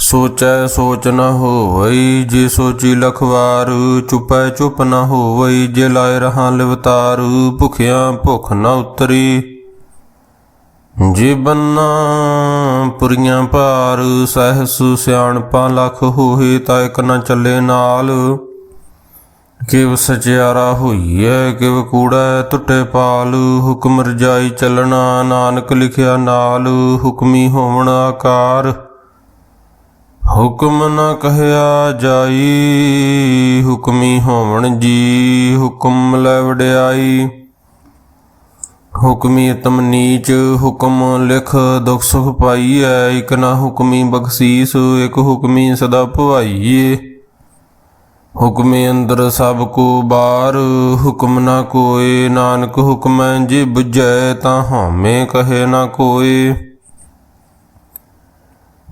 ਸੋਚੈ ਸੋਚ ਨ ਹੋਵਈ, ਜੇ ਸੋਚੀ ਲਖਵਾਰ, ਚੁਪੈ ਚੁਪ ਨ ਹੋਵਈ, ਜੇ ਲਾਇ ਰਹਾ ਲਿਵਤਾਰ, ਭੁਖਿਆ ਭੁਖ ਨ ਉਤਰੀ। ਜੇ ਬੰਨਾ ਪੁਰੀਆਂ ਭਾਰ, ਸਹਿਸ ਸਿਆਣਪਾਂ ਲਖ ਹੋਏ ਤਾਂ ਇਕ ਨ ਚੱਲੇ ਨਾਲ। ਕਿਵ ਸਚਿਆਰਾ ਹੋਈਐ, ਕਿਵ ਕੂੜਾ ਟੁੱਟੇ ਪਾਲ, ਹੁਕਮ ਰਜਾਈ ਚੱਲਣਾ, ਨਾਨਕ ਲਿਖਿਆ ਨਾਲ, ਹੁਕਮੀ ਹੋਵਣ ਆਕਾਰ। ਹੁਕਮ ਨਾ ਕਹਿਆ ਜਾਈ, ਹੁਕਮੀ ਹੋਵਣ ਜੀ, ਹੁਕਮ ਲੈ ਵਡਿਆਈ। ਹੁਕਮੀ ਤਮ ਨੀਚ, ਹੁਕਮ ਲਿਖ ਦੁਖ ਸੁਖ ਪਾਈਐ, ਇਕ ਨਾ ਹੁਕਮੀ ਬਖਸ਼ੀਸ, ਇਕ ਹੁਕਮੀ ਸਦਾ ਭਵਾਈਏ। ਹੁਕਮੇ ਅੰਦਰ ਸਭ ਕੋ ਬਾਰ, ਹੁਕਮ ਨਾ ਕੋਏ, ਨਾਨਕ ਹੁਕਮੈ ਜੇ ਬੁਝੈ ਤਾਂ ਹਉਮੈ ਕਹੇ ਨਾ ਕੋਏ।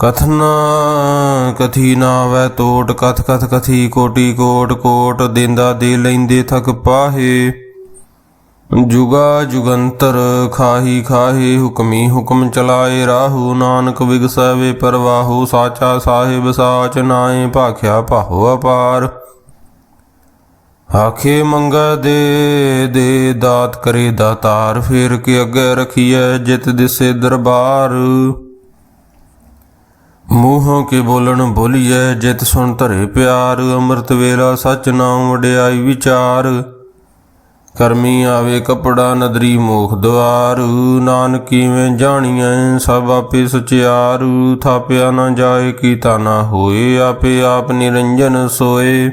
ਕਥਨਾ ਕਥੀ ਨਾ ਵੈ ਤੋਟ, ਕਥ ਕਥ, ਕਥੀ ਕੋਟੀ, ਕੋਟ ਕੋਟ, ਦਿੰਦਾ ਦੇ ਲੈਂਦੇ ਥਕ ਪਾਹੇ। ਜੁਗਾ ਜੁਗੰਤਰ ਖਾਹੀ ਖਾਹੇ, ਹੁਕਮੀ ਹੁਕਮ ਚਲਾਏ ਰਾਹੂ। ਨਾਨਕ ਵਿਗਸਵੇ ਪਰਵਾਹੂ, ਸਾਚਾ ਸਾਹਿਬ ਸਾਚ ਨਾਏ, ਭਾਖਿਆ ਪਾਹੋ ਅਪਾਰ। ਆਖੇ ਮੰਗਾ ਦੇ ਦੇ ਦਾਤ ਕਰੇ ਦਾਤਾਰ, ਫੇਰ ਕੇ ਅੱਗੇ ਰਖੀਐ ਜਿਤ ਦਿਸੇ ਦਰਬਾਰ। ਮੂੰਹੋਂ ਕੇ ਬੋਲਣ ਬੋਲੀਐ, ਜਿਤ ਸੁਣ ਧਰੇ ਪਿਆਰ, ਅੰਮ੍ਰਿਤ ਵੇਲਾ ਸਚ ਨਾਮ ਵਡਿਆਈ ਵਿਚਾਰ। ਕਰਮੀ ਆਵੇ ਕਪੜਾ, ਨਦਰੀ ਮੋਖ ਦਵਾਰ। ਨਾਨਕ ਕਿਵੇਂ ਜਾਣੀਐ, ਸਭ ਆਪੇ ਸਚਿਆਰ। ਥਾਪਿਆ ਨਾ ਜਾਏ, ਕੀਤਾ ਨਾ ਹੋਏ, ਆਪੇ ਆਪ ਨਿਰੰਜਨ ਸੋਏ।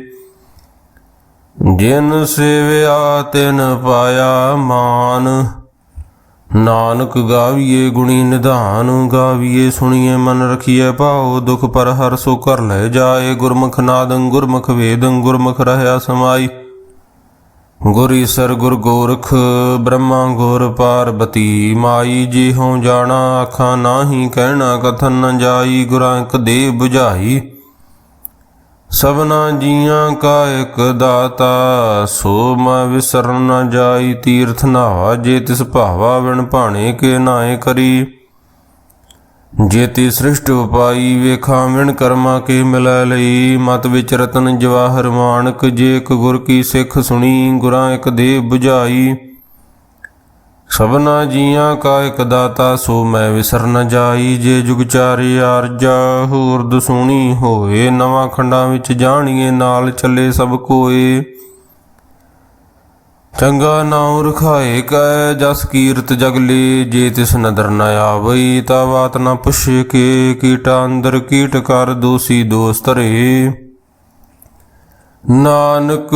ਜਿਨ ਸੇਵਿਆ, ਤਿਨ ਪਾਇਆ ਮਾਨ। ਨਾਨਕ ਗਾਵੀਏ ਗੁਣੀ ਨਿਧਾਨ, ਗਾਵੀਏ ਸੁਣੀਏ ਮਨ ਰਖੀਏ ਭਾਉ, ਦੁਖ ਪਰ ਹਰ ਸੋ ਕਰ ਲੈ ਜਾਏ, ਗੁਰਮੁਖ ਨਾਦੰ ਗੁਰਮੁਖ ਵੇਦੰ, ਗੁਰਮੁਖ ਰਹਿਆ ਸਮਾਈ। ਗੁਰ ਈਸਰ ਗੁਰ ਗੋਰਖ, ਬ੍ਰਹਮਾ ਗੁਰ ਪਾਰਬਤੀ, ਮਾਈ ਜੀ ਹਉ ਜਾਣਾ ਆਖਾਂ ਨਾਹੀ ਕਹਿਣਾ, ਕਥਨ ਨ ਜਾਈ, ਗੁਰਾਂ ਇੱਕ ਦੇ 부ਝਾਈ ਸਭਨਾ ਜੀਆਂ ਕਾ ਇੱਕ ਦਾਤਾ, ਸੋ ਮੈਂ ਵਿਸਰਨ ਨ ਜਾਈ, ਤੀਰਥ ਨਾਵਾ ਜੇ ਤਿਸ ਭਾਵਾ ਵਿਣ ਭਾਣੇ ਕੇ ਨਾਏ ਕਰੀ। ਜੇਤੀ ਸ੍ਰਿਸ਼ਟ ਉਪਾਈ ਵੇਖਾਂ ਵਿਣ ਕਰਮਾ ਕੇ ਮਿਲੈ ਲਈ। ਮਤ ਵਿੱਚ ਰਤਨ ਜਵਾਹਰ ਮਾਨਕ, ਜੇ ਇੱਕ ਗੁਰ ਕੀ ਸਿੱਖ ਸੁਣੀ, ਗੁਰਾਂ ਇੱਕ ਦੇ 부ਝਾਈ ਸਭਨਾ ਜੀਆਂ ਕਾ ਇੱਕ ਦਾਤਾ, ਸੋ ਮੈਂ ਵਿਸਰ ਨ ਜਾਈ। ਜੇ ਜੁਗ ਚਾਰੇ ਆਰਜਾ ਹੋਰ ਦਸੂਣੀ ਹੋਏ। ਨਵਾਂ ਖੰਡਾਂ ਵਿੱਚ ਜਾਣੀਏ, ਨਾਲ ਚੱਲੇ ਸਭ ਕੋਏ। ਚੰਗਾ ਨਾਉ ਰਖਾਏ ਕੈ, ਜਸ ਕੀਰਤ ਜਗਲੇ ਜੇ ਤਿਸ ਨਦਰ ਨ ਆਵਈ, ਤਾ ਬਾਤ ਨ ਪੁੱਛੇ ਕੇ। ਕੀਟਾ ਅੰਦਰ ਕੀਟ ਕਰ, ਦੋਸੀ ਦੋਸਤ ਰੇ ਨਾਨਕ,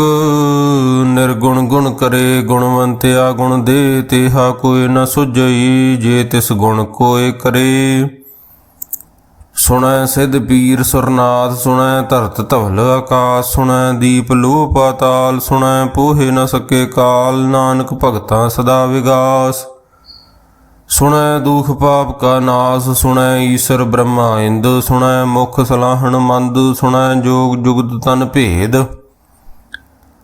ਨਿਰਗੁਣ ਗੁਣ ਕਰੇ ਗੁਣਵੰਤਿਆ ਗੁਣ ਦੇ ਤੇਹਾ ਕੋਈ ਨ ਸੁਝਈ, ਜੇ ਤਿਸ ਗੁਣ ਕੋਏ ਕਰੇ। ਸੁਣੈ ਸਿਧ ਪੀਰ ਸੁਰਨਾਥ, ਸੁਣੈ ਧਰਤ ਧਵਲ ਆਕਾਸ, ਸੁਣੈ ਦੀਪ ਲੋ ਪਾਤਾਲ ਸੁਣੈ ਪੋਹੇ ਨ ਸਕੇ ਕਾਲ, ਨਾਨਕ ਭਗਤਾ ਸਦਾ ਵਿਗਾਸ। ਸੁਣੈ ਦੁਖ ਪਾਪ ਕਾ ਨਾਸ, ਸੁਣੈ ਈਸ਼ਰ ਬ੍ਰਹਮਾ ਇੰਦ, ਸੁਣੈ ਮੁਖ ਸਲਾਹਣ ਮੰਦ, ਸੁਣੈ ਜੋਗ ਜੁਗਤ ਤਨ ਭੇਦ।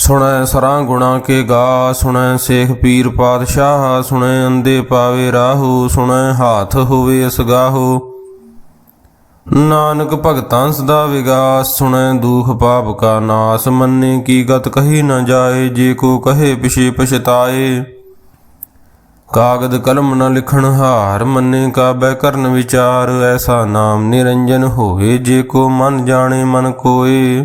ਸੁਣੈ ਸਰਾਂ ਗੁਣਾ ਕੇ ਗਾ, ਸੁਣੈ ਸੇਖ ਪੀਰ ਪਾਤਸ਼ਾਹ, ਸੁਣੈ ਅੰਦੇ ਪਾਵੇ ਰਾਹੂ, ਸੁਣੈ ਹਾਥ ਹੋਵੇ ਅਸਗਾਹੋ। ਨਾਨਕ ਭਗਤਾਂ ਸਦਾ ਵਿਗਾਸ, ਸੁਣੈ ਦੁਖ ਪਾਪ ਕਾ ਨਾਸ, ਮੰਨੇ ਕੀ ਗਤ ਕਹੀ ਨਾ ਜਾਏ, ਜੇ ਕੋ ਕਹੇ ਪਿਛੇ ਪਛਤਾਏ। ਕਾਗਦ ਕਲਮ ਨ ਲਿਖਣ ਹਾਰ, ਮੰਨੇ ਕਾਬੈ ਕਰਨ ਵਿਚਾਰ, ਐਸਾ ਨਾਮ ਨਿਰੰਜਨ ਹੋਏ ਜੇ ਕੋ ਮਨ ਜਾਣੇ ਮਨ ਕੋਏ।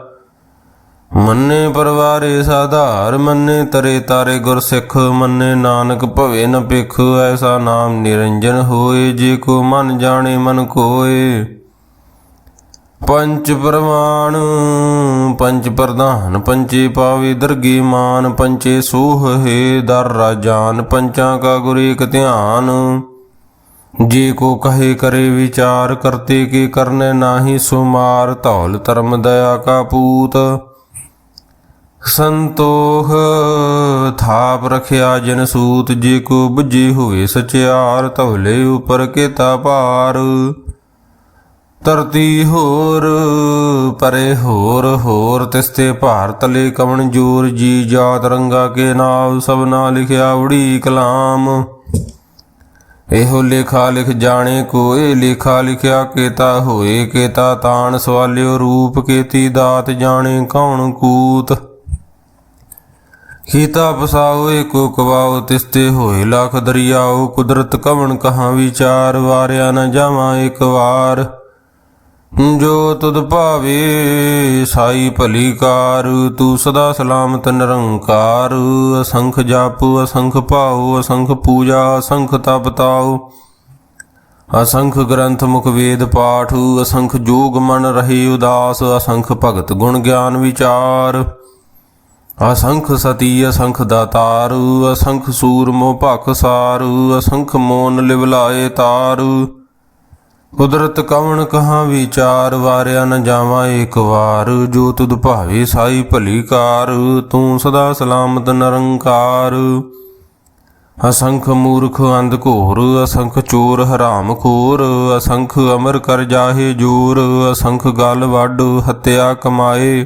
ਮੰਨੇ ਪਰਵਾਰੇ ਸਾਧਾਰ, ਮੰਨੇ ਤਰੇ ਤਾਰੇ ਗੁਰ ਸਿੱਖ ਮੰਨੇ ਨਾਨਕ ਭਵੇ ਨ ਭਿਖ, ਐਸਾ ਨਾਮ ਨਿਰੰਜਨ ਹੋਏ, ਜੇ ਕੋ ਮਨ ਜਾਣੇ ਮਨ ਕੋਏ। ਪੰਚ ਪ੍ਰਮਾਣ, ਪੰਚ ਪ੍ਰਧਾਨ, ਪੰਚੇ ਪਾਵੇ ਦਰਗੀ ਮਾਨ, ਪੰਚੇ ਸੂਹ ਹੈ ਦਰ ਰਾਜਾਨ, ਪੰਚਾਂ ਕਾ ਗੁਰ ਏਕ ਧਿਆਨ। ਜੇ ਕੋ ਕਹੇ ਕਰੇ ਵਿਚਾਰ, ਕਰਤੇ ਕੀ ਕਰਨੇ ਨਾਹੀ ਸੁਮਾਰ, ਧੌਲ ਧਰਮ ਦਇਆ ਕਾ ਪੂਤ। ਸੰਤੋਖ ਥਾਪ ਰਖਿਆ ਜਨ ਸੂਤ ਜੇ ਕੋ ਬੁੱਝੀ ਹੋਏ ਸਚਿਆਰ ਤਵਲੇ ਉਪਰ ਕੇਤਾ ਭਾਰ। ਧਰਤੀ ਹੋਰ, ਪਰੇ ਹੋਰ ਹੋਰ ਤਿਸਤੇ ਭਾਰਤ ਤਲੇ ਕਵਣ ਜੋਰ, ਜੀ ਜਾਤ ਰੰਗਾ ਕੇ ਨਾਮ ਸਭਨਾ ਲਿਖਿਆ ਉੜੀ ਕਲਾਮ ਇਹੋ ਲੇਖਾ ਲਿਖ ਜਾਣੇ ਕੋਏ, ਲੇਖਾ ਲਿਖਿਆ ਕੇਤਾ ਹੋਏ, ਕੇਤਾ ਤਾਣ ਸਵਾਲਿਓ ਰੂਪ, ਕੇਤੀ ਦਾਤ ਜਾਣੇ ਕੌਣ ਕੂਤ। ਕੀਤਾ ਪਸਾਓ ਏਕੋ ਕਵਾਓ ਤਿਸਤੇ ਹੋਏ ਲੱਖ ਦਰਿਆਓ, ਕੁਦਰਤ ਕਵਣ ਕਹਾਂ ਵਿਚਾਰ, ਵਾਰਿਆ ਨ ਜਾਵਾਂ ਇੱਕ ਵਾਰ। ਜੋ ਤੁਧ ਭਾਵੇ, ਸਾਈ ਭਲੀ ਕਾਰ, ਤੂੰ ਸਦਾ ਸਲਾਮਤ ਨਿਰੰਕਾਰ। ਅਸੰਖ ਜਪ, ਅਸੰਖ ਭਾਉ ਅਸੰਖ ਪੂਜਾ, ਅਸੰਖ ਤਪ ਤਾਉ ਅਸੰਖ ਗ੍ਰੰਥ ਮੁਖ ਵੇਦ ਪਾਠ, ਅਸੰਖ ਜੋਗ ਮਨ ਰਹੇ ਉਦਾਸ, ਅਸੰਖ ਭਗਤ ਗੁਣ ਗਿਆਨ ਵਿਚਾਰ। ਅਸੰਖ ਸਤੀ, ਅਸੰਖ ਦਾਤਾਰ, ਅਸੰਖ ਸੂਰ ਮੋ ਭਖ ਸਾਰੂ, ਅਸੰਖ ਮੋਨ ਲਿਵਲਾਏ ਤਾਰੂ। ਕੁਦਰਤ ਕਵਣ ਕਹਾਂ ਵਿਚਾਰ, ਵਾਰਿਆ ਨ ਜਾਵਾਂ ਏਕ ਵਾਰ। ਜੋ ਤੁਧ ਭਾਵੇ ਸਾਈ ਭਲੀ ਕਾਰ, ਤੂੰ ਸਦਾ ਸਲਾਮਤ ਨਿਰੰਕਾਰ। ਅਸੰਖ ਮੂਰਖ ਅੰਧ ਘੋਰ, ਅਸੰਖ ਚੋਰ ਹਰਾਮ ਖੋਰ, ਅਸੰਖ ਅਮਰ ਕਰ ਜਾਹੇ ਜੋਰ, ਅਸੰਖ ਗਲ ਵੱਡ ਹੱਤਿਆ ਕਮਾਏ।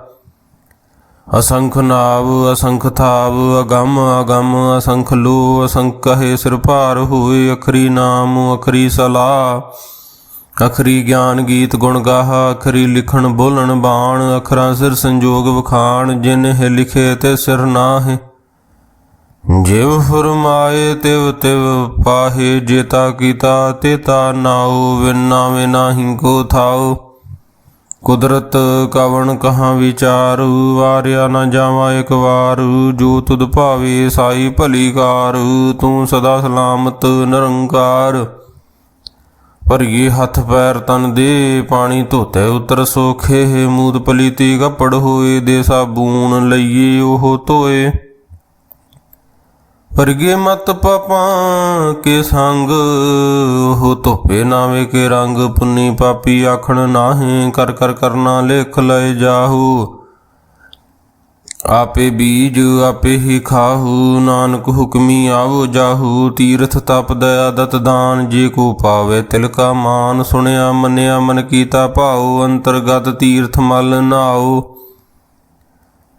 ਅਸੰਖ ਨਾਵ, ਅਸੰਖ ਥਾਵ, ਅਗੰਮ ਅਗੰਮ, ਅਸੰਖ ਲੋ, ਅਸੰਖ ਕਹੇ ਸਿਰ ਭਾਰ ਹੋਏ, ਅਖਰੀ ਨਾਮ, ਅਖਰੀ ਸਲਾ ਅਖਰੀ ਗਿਆਨ ਗੀਤ ਗੁਣ ਗਾਹ, ਅਖਰੀ ਲਿਖਣ ਬੋਲਣ ਬਾਣ, ਅਖਰਾਂ ਸਿਰ ਸੰਜੋਗ ਵਖਾਣ ਜਿਨਹਿ ਲਿਖੇ ਤੇ ਸਿਰ ਨਾਹਿ। ਜਿਵ ਫਰਮਾਏ, ਤਿਵ ਤਿਵ ਪਾਹੇ, ਜੇਤਾ ਕੀਤਾ, ਤੇਤਾ ਨਾਉ, ਵਿਨਾ ਵਿਨਾਹੀ ਕੋ ਥਾਉ। ਕੁਦਰਤ ਕਵਣ ਕਹਾਂ ਵਿਚਾਰੂ, ਵਾਰਿਆ ਨਾ ਜਾਵਾਂ ਇੱਕ ਵਾਰ। ਜੋ ਤੁਧ ਭਾਵੇ ਸਾਈ ਭਲੀ ਕਾਰ, ਤੂੰ ਸਦਾ ਸਲਾਮਤ ਨਿਰੰਕਾਰ। ਭਰੀਏ ਹੱਥ ਪੈਰ ਤਨ ਦੇ, ਪਾਣੀ ਧੋਤੇ ਉਤਰ ਸੋਖੇ। ਮੂਦ ਪਲੀਤੀ ਕੱਪੜ ਹੋਏ, ਦੇ ਸਾਬੂਨ ਲਈਏ ਉਹ ਧੋਏ। ਵਰਗੇ ਮਤ ਪਾਪਾਂ ਕੇ ਸੰਗ ਹੋ ਧੋਪੇ ਨਾਵੇਂ ਕੇ ਰੰਗ, ਪੁੰਨੀ ਪਾਪੀ ਆਖਣ ਨਾਹੀਂ, ਕਰ ਕਰ ਕਰਨਾ ਲਿਖ ਲਏ ਜਾਹੂ। ਆਪੇ ਬੀਜ ਆਪੇ ਹੀ ਖਾਹੂ, ਨਾਨਕ ਹੁਕਮੀ ਆਵੋ ਜਾਹੂ। ਤੀਰਥ ਤਪ ਦਇਆ ਦਤ ਦਾਨ, ਜੇ ਕੋ ਪਾਵੇ ਤਿਲ ਕਾ ਮਾਨ, ਸੁਣਿਆ ਮੰਨਿਆ ਮਨ ਕੀਤਾ ਭਾਉ, ਅੰਤਰਗਤ ਤੀਰਥ ਮਲ ਨਾਉ।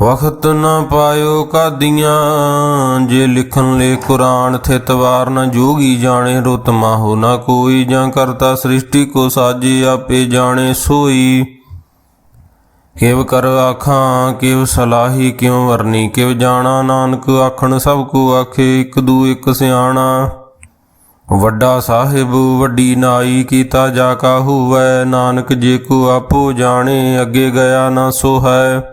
ਵਖਤ ਨਾ ਪਾਇਓ ਕਾਦੀਆਂ, ਜੇ ਲਿਖਣ ਲੈ ਕੁਰਾਨ ਥਿਤ ਵਾਰ ਨ ਜੋਗੀ ਜਾਣੇ, ਰੁਤ ਮਾਹੋ ਨਾ ਕੋਈ, ਜਾਂ ਕਰਤਾ ਸ੍ਰਿਸ਼ਟੀ ਕੋ ਸਾਜੇ ਆਪੇ ਜਾਣੇ ਸੋਈ। ਕਿਵ ਕਰ ਆਖਾਂ, ਕਿਵ ਸਲਾਹੀ ਕਿਉ ਵਰਨੀ, ਕਿਵ ਜਾਣਾ ਨਾਨਕ ਆਖਣ ਸਭ ਕੋ ਆਖੇ, ਇੱਕ ਦੂ ਇੱਕ ਸਿਆਣਾ। ਵੱਡਾ ਸਾਹਿਬ, ਵੱਡੀ ਨਾਈ, ਕੀਤਾ ਜਾ ਕਾ ਹੋਵੈ, ਨਾਨਕ ਜੇ ਕੋ ਆਪੋ ਜਾਣੇ, ਅੱਗੇ ਗਿਆ ਨਾ ਸੋ ਹੈ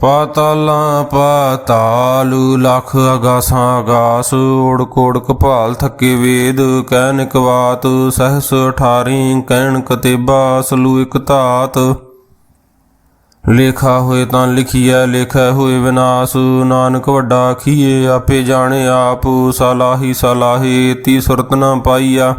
ਪਾਤਾਲਾਂ ਪਾਤਾਲੂ, ਲਖ ਅਗਾਸਾਂ ਅਗਾਸ ਓੜ ਕੋੜ ਕਪਾਲ ਥੱਕੇ ਵੇਦ ਕਹਿਨ ਕਵਾਤ ਸਹਸ 18 ਕਹਿਣ ਕਤੇਬਾ ਸਲੂ ਇਕ ਧਾਤ। ਲੇਖਾ ਹੋਏ ਤਾਂ ਲਿਖੀਐ, ਲੇਖੈ ਹੋਏ ਵਿਨਾਸ਼। ਨਾਨਕ ਵੱਡਾ ਖੀਏ ਆਪੇ ਜਾਣੇ ਆਪ ਸਲਾਹੀ ਸਲਾਹੀ ਤੀ ਸੁਰਤ ਨਾ ਪਾਈਆ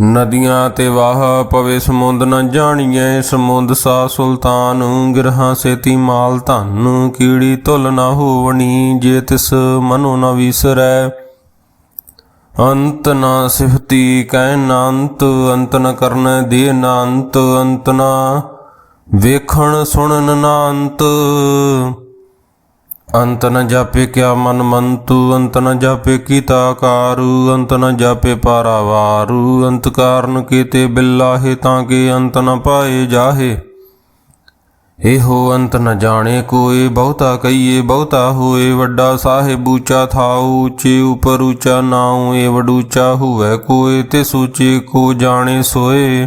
ਨਦੀਆਂ ਤੇ ਵਾਹ ਪਵੇ ਸਮੁੰਦ ਨ ਜਾਣੀਐ, ਸਮੁੰਦ ਸਾ ਸੁਲਤਾਨ, ਗਿਰਹਾਂ ਸੇਤੀ ਮਾਲ ਧਨ, ਕੀੜੀ ਤੁਲ ਨਾ ਹੋਵਣੀ, ਜੇ ਤਿਸ ਮਨੋ ਨ ਵਿਸਰੈ। ਅੰਤ ਨਾ ਸਿਫਤੀ ਕਹਿ ਨੰਤ, ਅੰਤ ਅੰਤ ਨ ਕਰਨ ਦੇ ਨਾ ਅੰਤ ਅੰਤ ਨਾ ਵੇਖਣ ਸੁਣਨ ਨਾ ਅੰਤ ਅੰਤ ਨ ਜਾਪੇ ਕਿਆ ਮਨ ਮੰਤੂ, ਅੰਤ ਨ ਜਾਪੇ ਕੀਤਾ ਕਾਰੂ, ਅੰਤ ਨ ਜਾਪੇ ਪਾਰਾਵਾਰੂ, ਅੰਤ ਕਾਰਨ ਕੀਤੇ ਬਿਲਾਹੇ ਤਾਂ ਕਿ ਅੰਤ ਨ ਪਾਏ ਜਾਹੇ। ਇਹੋ ਅੰਤ ਨ ਜਾਣੇ ਕੋਏ, ਬਹੁਤਾ ਕਹੀਏ ਬਹੁਤਾ ਹੋਏ, ਵੱਡਾ ਸਾਹਿਬ ਉੱਚਾ ਥਾਉ, ਉੱਚੇ ਉਪਰ ਉੱਚਾ ਨਾਉ ਏ ਵਡੂਚਾ ਹੋਵੇ ਕੋਏ ਤੇ ਸੂਚੇ ਕੋ ਜਾਣੇ ਸੋਏ।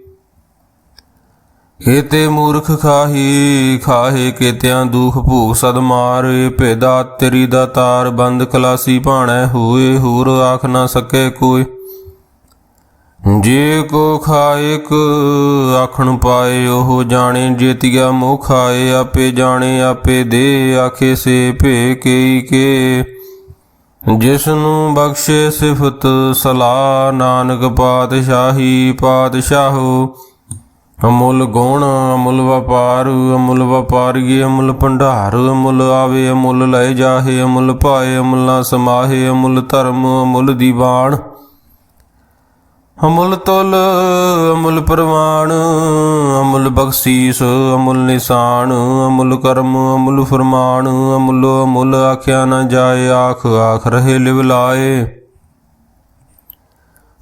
ਕੀਤੇ ਮੂਰਖ ਖਾਹੀ, ਖਾਹੇ ਕੀਤਿਆਂ ਦੁਖ ਭੂਖ ਸਦ ਮਾਰੇ ਭੇਦਾ ਤੇਰੀ ਦਾ ਤਾਰ ਬੰਦ ਖਲਾਸੀ ਭਾਣੈ ਹੋਏ, ਹੋਰ ਆਖ ਨਾ ਸਕੇ ਕੋਈ। ਜੇ ਕੋ ਖਾਇਕ ਆਖਣ ਪਾਏ, ਉਹ ਜਾਣੇ ਜੇਤੀਆ ਮੋਹ ਖਾਏ, ਆਪੇ ਜਾਣੇ ਆਪੇ ਦੇ, ਆਖੇ ਸੇ ਭੇ ਕਈ ਕੇ। ਜਿਸ ਨੂੰ ਬਖਸ਼ੇ ਸਿਫਤ ਸਲਾ ਨਾਨਕ ਪਾਤਸ਼ਾਹੀ ਪਾਤਸ਼ਾਹੋ ਅਮੁੱਲ ਗੁਣ, ਅਮੁੱਲ ਵਪਾਰ, ਅਮੁੱਲ ਵਪਾਰੀ ਅਮੁੱਲ ਭੰਡਾਰ, ਅਮੁੱਲ ਆਵੇ, ਅਮੁੱਲ ਲੈ ਜਾਹੇ, ਅਮੁੱਲ ਪਾਏ ਅਮੁੱਲ ਨਾ ਸਮਾਹੇ, ਅਮੁੱਲ ਧਰਮ, ਅਮੁੱਲ ਦੀਵਾਨ ਅਮੁੱਲ ਤੁਲ, ਅਮੁੱਲ ਪ੍ਰਵਾਨ ਅਮੁੱਲ ਬਖਸ਼ੀਸ, ਅਮੁੱਲ ਨਿਸ਼ਾਨ, ਅਮੁੱਲ ਕਰਮ, ਅਮੁੱਲ ਫਰਮਾਨ, ਅਮੁੱਲ ਅਮੁੱਲ ਆਖਿਆ ਨਾ ਜਾਏ, ਆਖ ਆਖ ਰਹੇ ਲਿਵ ਲਾਏ।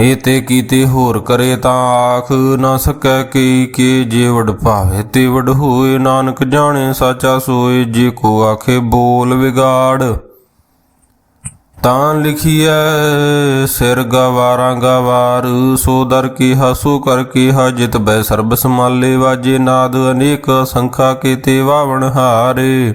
ਇਹ ਤੇ ਕੀਤੇ ਹੋਰ ਕਰੇ ਤਾਂ ਆਖ ਨਾ ਸਕੈ ਕੀ ਕੀ ਜੇ ਭਾਵੇ ਤੇ ਹੋਏ। ਨਾਨਕ ਜਾਣੇ ਸਾਚਾ ਸੋਏ, ਜੇ ਕੋ ਆਖੇ ਬੋਲ ਵਿਗਾੜ। ਤਾਂ ਲਿਖੀਐ, ਸਿਰ ਗਵਾਰਾਂ ਗਵਾਰ, ਸੋ ਦਰ ਕੀ ਹਸੂ ਕਰ ਕੀ ਹਾ ਜਿਤ ਬੈ ਸਰਬ ਸਮਾਲੇ ਵਾਜੇ ਨਾਦ ਅਨੇਕ ਸੰਖਾ ਕੀਤੇ ਵਾਵਣ ਹਾਰੇ।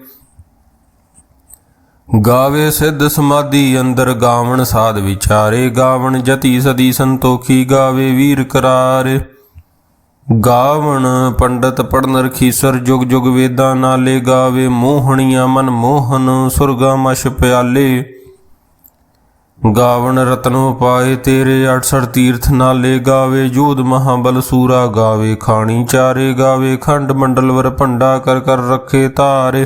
ਗਾਵੇ ਸਿੱਧ ਸਮਾਧੀ ਅੰਦਰ ਗਾਵਣ ਸਾਧ ਵਿਚਾਰੇ, ਗਾਵਣ ਜਤੀ ਸਦੀ ਸੰਤੋਖੀ ਗਾਵੇ ਵੀਰ ਕਰਾਰੇ। ਗਾਵਣ ਪੰਡਤ ਪੜਨ ਰਖੀਸਰ ਜੁਗ ਜੁਗ ਵੇਦਾਂ ਨਾਲੇ ਗਾਵੇ ਮੋਹਣੀਆਂ ਮਨ ਮੋਹਨ ਸੁਰਗਾ ਮਛ ਪਿਆਲੇ। ਗਾਵਣ ਰਤਨੋ ਪਾਏ ਤੇਰੇ 68 ਤੀਰਥ ਨਾਲੇ ਗਾਵੇ ਜੋਧ ਮਹਾਬਲ ਸੂਰਾ ਗਾਵੇ ਖਾਣੀ ਚਾਰੇ, ਗਾਵੇ ਖੰਡ ਮੰਡਲ ਵਰ ਭੰਡਾ ਕਰ ਕਰ ਰੱਖੇ ਧਾਰੇ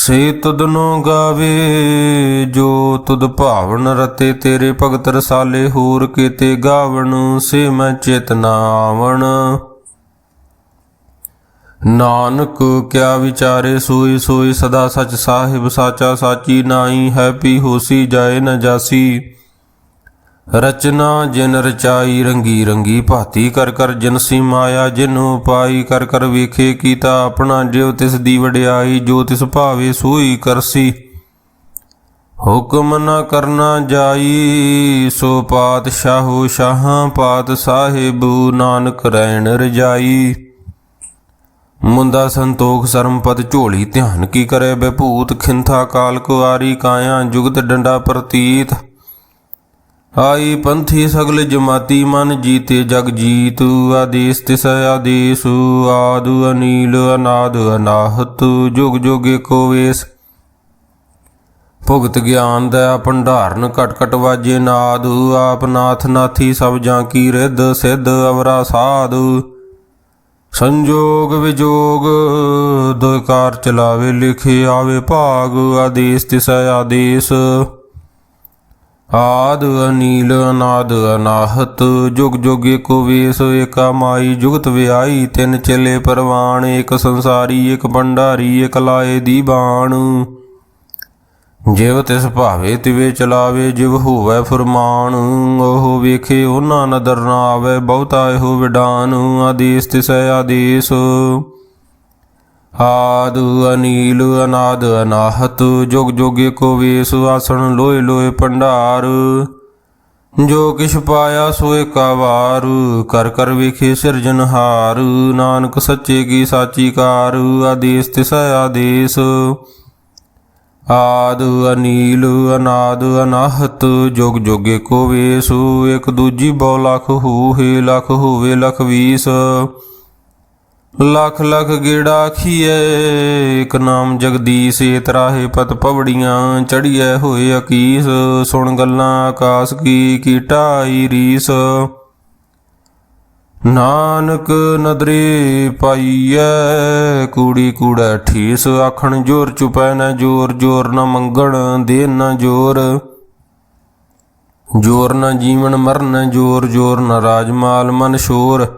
ਸੇ ਤੁਧਨੋ ਗਾਵੇ, ਜੋ ਤੁਦ ਭਾਵਨ ਰਤੇ ਤੇਰੇ ਭਗਤ ਰਸਾਲੇ ਹੋਰ ਕੀਤੇ ਗਾਵਣ, ਸੇ ਮੈਂ ਚੇਤਨਾ ਆਵਣ। ਨਾਨਕ, ਕਿਆ ਵਿਚਾਰੇ ਸੋਈ ਸੋਈ ਸਦਾ ਸਚ ਸਾਹਿਬ ਸਾਚਾ ਸਾਚੀ ਨਾਹੀ, ਹੈ ਪੀ ਹੋਸੀ ਜਾਏ ਨ ਜਾਸੀ। ਰਚਨਾ ਜਿਨ ਰਚਾਈ ਰੰਗੀ ਰੰਗੀ ਭਾਤੀ ਕਰ ਕਰ ਜਿਨਸੀ ਮਾਇਆ ਜਿਨੂ ਪਾਈ ਕਰ ਕਰ ਵੇਖੇ ਕੀਤਾ ਆਪਣਾ ਜਿਉ ਤਿਸ ਦੀ ਵਡਿਆਈ ਜੋ ਤਿਸ ਭਾਵੇ ਸੋਈ ਕਰਸੀ। ਹੁਕਮ ਨ ਕਰਨਾ ਜਾਈ ਸੋ ਪਾਤਸ਼ਾਹੋ ਸ਼ਾਹਾਂ ਪਾਤ ਸਾਹਿਬੂ ਨਾਨਕ ਰੈਣ ਰਜਾਈ। ਮੁੰਦਾ ਸੰਤੋਖ ਸਰਮਪਤ ਝੋਲੀ ਧਿਆਨ ਕੀ ਕਰੇ ਬਭੂਤ ਖਿੰਥਾ ਕਾਲ ਕੁਆਰੀ ਕਾਇਆ ਜੁਗਤ ਡੰਡਾ ਪ੍ਰਤੀਤ। ਆਈ ਪੰਥੀ ਸਗਲ ਜਮਾਤੀ ਮਨ ਜੀਤੇ ਜਗ ਜੀਤੂ, ਆਦੇਸ ਤਿਸ ਆਦੇਸ, ਆਦੁ ਅਨੀਲ ਅਨਾਦ ਅਨਾਹਤ, ਜੁਗ ਜੁਗ ਏਕੋ ਵੇਸ। ਭੁਗਤ ਗਿਆਨ ਦਾ ਭੰਡਾਰਨ ਕਟ ਕਟ ਵਾਜੇ ਨਾਦ, ਆਪ ਨਾਥ ਨਾਥੀ ਸਭ ਜਾਂ ਕੀ ਰਿੱਧ ਸਿੱਧ ਅਵਰਾ ਸਾਧੂ। ਸੰਜੋਗ ਵਿਜੋਗ, ਦੁਇਕਾਰ ਚਲਾਵੇ ਲਿਖੇ ਆਵੇ ਭਾਗ, ਆਦੇਸ ਤਿਸ ਆਦੇਸ। ਆਦ ਅਨੀਲ ਅਨਾਦ ਅਨਾਹਤ, ਜੁਗ ਜੁਗ ਏਕੋ ਵੇਸ ਏਕਾ ਮਾਈ, ਜੁਗਤ ਵਿਆਈ, ਤਿੰਨ ਚਲੇ ਪਰਵਾਨ ਇੱਕ ਸੰਸਾਰੀ, ਇੱਕ ਭੰਡਾਰੀ, ਇੱਕ ਲਾਏ ਦੀ ਬਾਣ। ਜਿਵ ਤਿਸ ਭਾਵੇ ਤਿਵੇ ਚਲਾਵੇ, ਜਿਵ ਹੋਵੇ ਫਰਮਾਨ, ਉਹ ਵੇਖੇ ਉਹਨਾਂ ਨਦਰ ਨਾ ਆਵੇ, ਬਹੁਤਾ ਇਹੋ ਵਿਡਾਨ, ਆਦੇਸ ਤਿਸ ਆਦੇਸ। ਆਦਿ ਅਨੀਲ ਅਨਾਦ ਅਨਾਹਤ, ਜੁਗ ਜੁਗ ਏਕੋ ਵੇਸ ਆਸਣ ਲੋਏ ਲੋਏ ਭੰਡਾਰ। ਜੋ ਕਿਛ ਪਾਇਆ ਸੋਏ ਕਾ ਵਾਰ ਕਰ ਕਰ ਵੇਖੇ ਸਿਰਜਨਹਾਰ ਨਾਨਕ ਸੱਚੇ ਕੀ ਸਾਚੀ ਕਾਰ ਆਦੇਸ ਤਿਸ ਆਦੇਸ। ਆਦ ਅਨੀਲ ਅਨਾਦ ਅਨਾਹਤ, ਜੁਗ ਜੁਗ ਏਕੋ ਵੇਸੂ, ਇਕ ਦੂਜੀ ਬਹੁ ਲਖ ਹੂਹੇ ਲਖ ਹੋਵੇ, ਲਖ ਵੀਸ। ਲਖ ਲਖ ਗੇੜਾ ਖੀਏ ਇਕ ਨਾਮ ਜਗਦੀਸ਼ ਏ ਤਰਾਹੇ ਪਤ ਪਵੜੀਆਂ ਚੜੀਐ, ਹੋਏ ਅਕੀਸ, ਸੁਣ ਗੱਲਾਂ ਆਕਾਸ ਕੀ ਕੀਟਾਈ ਰੀਸ। ਨਾਨਕ ਨਦਰੇ ਪਾਈਐ, ਕੂੜੀ ਕੂੜਾ ਠੀਸ, ਆਖਣ ਜੋਰ ਚੁਪੈ ਨਾ ਜੋਰ ਜੋਰ ਨਾ ਮੰਗਣ ਦੇ ਨਾ ਜੋਰ। ਜੋਰ ਨਾ ਜੀਵਨ ਮਰਨ, ਜੋਰ ਜੋਰ ਨਾ ਰਾਜਮਾਲ ਮਨ ਸ਼ੋਰ।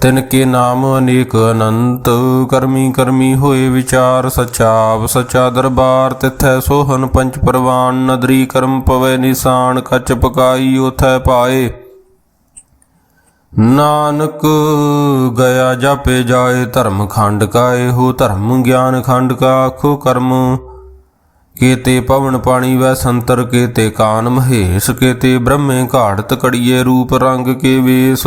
ਤਿਨ ਕੇ ਨਾਮ ਅਨੇਕ ਅਨੰਤ, ਕਰਮੀ ਕਰਮੀ ਹੋਏ ਵਿਚਾਰ ਸਚਾਵ ਸਚਾ ਦਰਬਾਰ ਤਿਥੈ ਸੋਹਨ ਪੰਚ ਪ੍ਰਵਾਨ, ਨਦਰੀ ਕਰਮ ਪਵੇ ਨਿਸ਼ਾਨ, ਕੱਚ ਪਕਾਈ ਉਥੈ ਪਾਏ। ਨਾਨਕ ਗਿਆ ਜਾਪੇ ਜਾਏ, ਧਰਮ ਖੰਡ ਕਾ ਇਹੋ ਧਰਮ ਗਿਆਨ ਖੰਡ ਕਾ ਆਖੋ ਕਰਮ। ਕੀਤੇ ਪਵਨ ਪਾਣੀ ਵੈ ਸੰਤਰ, ਕੀਤੇ ਕਾਨ ਮਹੇਸ਼, ਕੀਤੇ ਬ੍ਰਹਮੇ ਘਾੜਤ ਕੜੀਏ ਰੂਪ ਰੰਗ ਕੇ ਵੇਸ।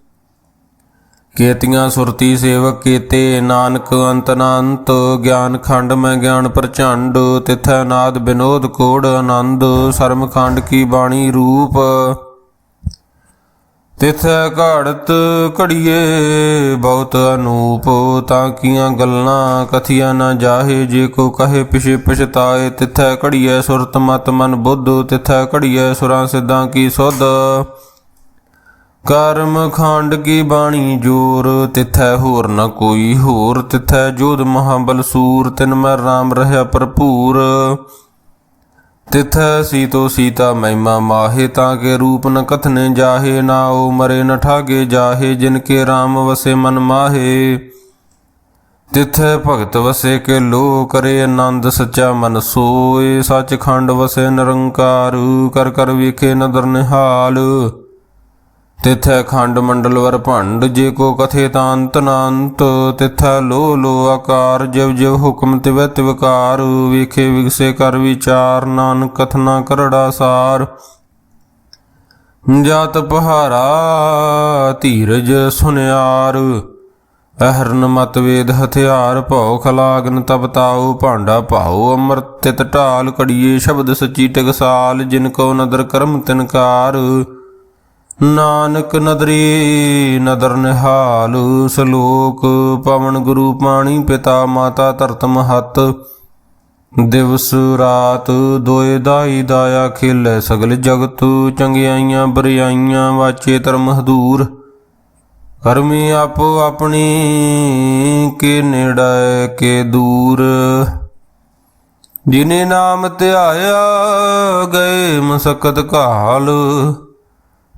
ਕੇਤੀਆਂ ਸੁਰਤੀ ਸੇਵਕ ਕੇਤੇ, ਨਾਨਕ ਅੰਤ ਨਾ ਗਿਆਨ ਖੰਡ ਮੈਂ ਗਿਆਨ ਪ੍ਰਚੰਡ, ਤਿਥੈ ਨਾਦ ਬਿਨੋਦ ਕੋੜ ਆਨੰਦ, ਸਰਮ ਖੰਡ ਕੀ ਬਾਣੀ ਰੂਪ। ਤਿਥੈ ਘਾੜਤ ਘੜੀਏ, ਬਹੁਤ ਅਨੂਪ, ਤਾਂ ਕੀਆਂ ਗੱਲਾਂ ਕਥੀਆਂ ਨਾ ਜਾਹੇ, ਜੇ ਕੋ ਕਹੇ ਪਿਛੇ ਪਛਤਾਏ, ਤਿਥੈ ਘੜੀਏ ਸੁਰਤ ਮਤ ਮਨ ਬੁੱਧ, ਤਿਥੈ ਘੜੀਏ ਸੁਰਾਂ ਸਿੱਧਾਂ ਕੀ ਸੁਧ। ਕਰਮ ਖੰਡ ਕੀ ਬਾਣੀ ਜੋਰ? ਤਿਥੈ ਹੋਰ ਨ ਕੋਈ ਹੋਰ। ਤਿਥੈ ਜੋਧ ਮਹਾਬਲ ਸੂਰ। ਤਿਨ ਮੈਂ ਰਾਮ ਰਹਿਆ ਭਰਪੂਰ। ਤਿਥੈ ਸੀਤੋ ਸੀਤਾ ਮਹਿਮਾ ਮਾਹੇ। ਤਾਂ ਕੇ ਰੂਪ ਨ ਕਥਨੇ ਜਾਹੇ। ਨਾ ਉਹ ਮਰੇ ਨ ਠਾਗੇ ਜਾਹੇ। ਜਿਨ ਕੇ RAM ਵਸੇ ਮਨ ਮਾਹੇ। ਤਿਥੈ ਭਗਤ ਵਸੇ ਕੇ ਲੋ ਕਰੇ ਆਨੰਦ ਸੱਚਾ ਮਨ ਸੋਏ। ਸੱਚਖੰਡ ਵਸੇ ਨਿਰੰਕਾਰ। ਕਰ ਕਰ ਵੇਖੇ ਨਦਰ ਨਿਹਾਲ। ਤਿਥੈ ਖੰਡ ਮੰਡਲ ਵਰ ਭੰਡ, ਜੇ ਕੋ ਕਥੇ ਤਾਂ ਅੰਤ ਨਾ ਤਿਥੈ ਲੋ ਲੋ ਆਕਾਰ, ਜਿਵ ਜਿਵ ਹੁਕਮ ਤਿਵੈ ਤਿਵਕਾਰ ਵੇਖੇ ਵਿਗਸੇ ਕਰ ਵਿਚਾਰ, ਨਾਨਕ ਕਥਨਾ ਕਰੜਾ ਸਾਰ। ਜਤ ਪਹਾਰਾ ਧੀਰਜ ਸੁਨਿਆਰ, ਅਹਰਨ ਮਤ ਵੇਦ ਹਥਿਆਰ, ਭਉ ਖਲਾਗਨ ਤਪਤਾਉ ਭਾਂਡਾ ਭਾਉ, ਅੰਮ੍ਰਿਤ ਤਿਤ ਢਾਲ ਕੜੀਏ ਸ਼ਬਦ ਸਚੀ ਟਕਸਾਲ, ਜਿਨ ਕੋ ਨਦਰ ਕਰਮ ਤਿਨਕਾਰ। ਨਾਨਕ ਨਦਰੀ ਨਦਰ ਨਿਹਾਲ, ਸਲੋਕ ਪਵਨ ਗੁਰੂ ਪਾਣੀ ਪਿਤਾ ਮਾਤਾ ਧਰਤ ਮਹਤ। ਦਿਵਸ ਰਾਤ ਦੋਏ ਦਾਈ ਦਾਇਆ ਖੇਲੇ ਸਗਲ ਜਗਤ, ਚੰਗਿਆਈਆਂ ਬਰਿਆਈਆਂ ਵਾਚੇ ਧਰਮ ਹਦੂਰ ਕਰਮੀ ਆਪੋ ਆਪਣੀ ਕੇ ਨੇੜੇ ਕੇ ਦੂਰ। ਜਿਨੇ ਨਾਮ ਧਿਆਇਆ ਗਏ ਮਸਕਤ ਕਾਲ